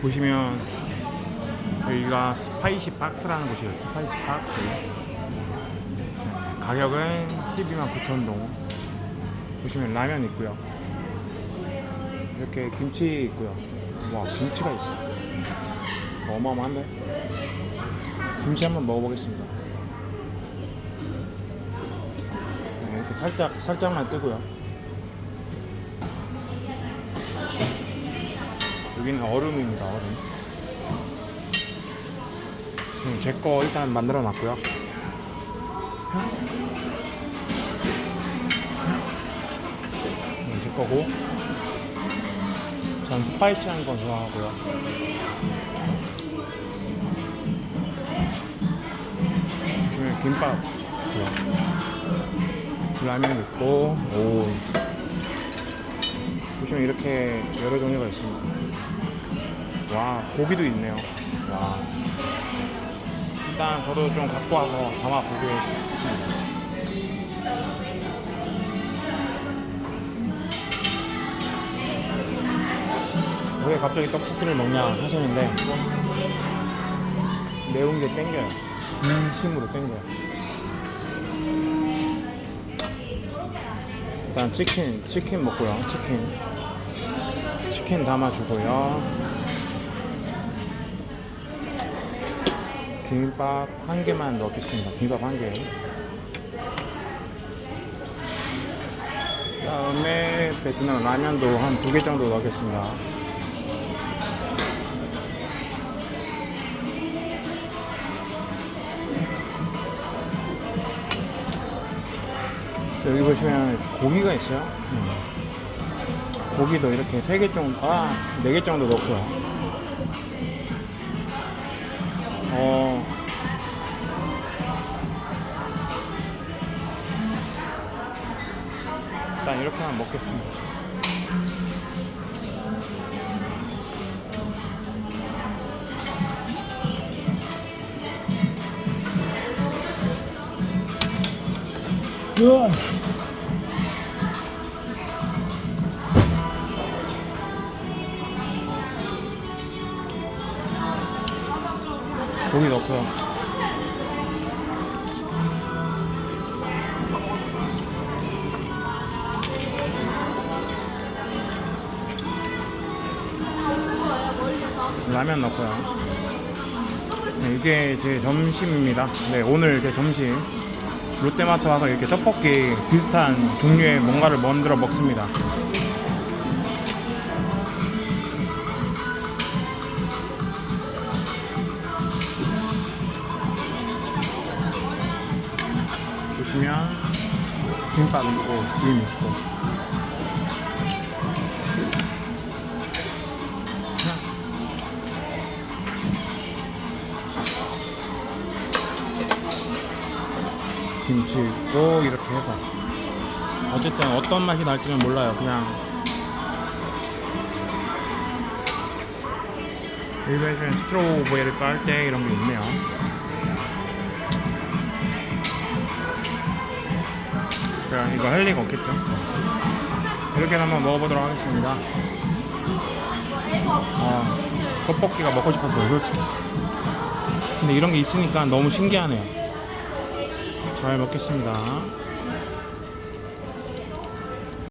보시면 여기가 스파이시 박스라는 곳이에요. 스파이시 박스. 네, 가격은 12만 9천 동. 보시면 라면 있고요. 이렇게 김치 있고요. 와 김치가 있어요. 어마어마한데? 김치 한번 먹어보겠습니다. 네, 이렇게 살짝 살짝만 뜨고요. 여기는 얼음입니다. 얼음. 지금 제 거 일단 만들어 놨고요. 이건 제 거고. 전 스파이시한 거 좋아하고요. 보시면 김밥. 라면 있고, 오. 보시면 이렇게 여러 종류가 있습니다. 와, 고기도 있네요. 와. 일단 저도 좀 갖고 와서 담아 보겠습니다. 왜 갑자기 떡볶이를 먹냐 하셨는데 매운 게 땡겨요. 진심으로 땡겨요. 일단 치킨, 치킨 먹고요. 치킨. 치킨 담아주고요. 김밥 한 개만 넣겠습니다. 김밥 한 개. 다음에 베트남 라면도 한 두 개 정도 넣겠습니다. 여기 보시면 고기가 있어요. 음. 고기도 이렇게 세 개 정도, 아, 네 개 정도 넣고요. 어, 일단 이렇게만 먹겠습니다. 고기 넣고요. 라면 넣고요. 네, 이게 제 점심입니다. 네, 오늘 제 점심. 롯데마트 와서 이렇게 떡볶이 비슷한 종류의 뭔가를 만들어 먹습니다. 보시면 김밥 있고 김 있고. 김치 있고 이렇게 해서. 어쨌든 어떤 맛이 날지는 몰라요. 그냥 일반적인 스트로베리를 깔때 이런 게 있네요 자 이거 할 리가 없겠죠? 이렇게 한번 먹어보도록 하겠습니다. 아 떡볶이가 먹고 싶었어요 솔직히 근데 이런 게 있으니까 너무 신기하네요. 잘 먹겠습니다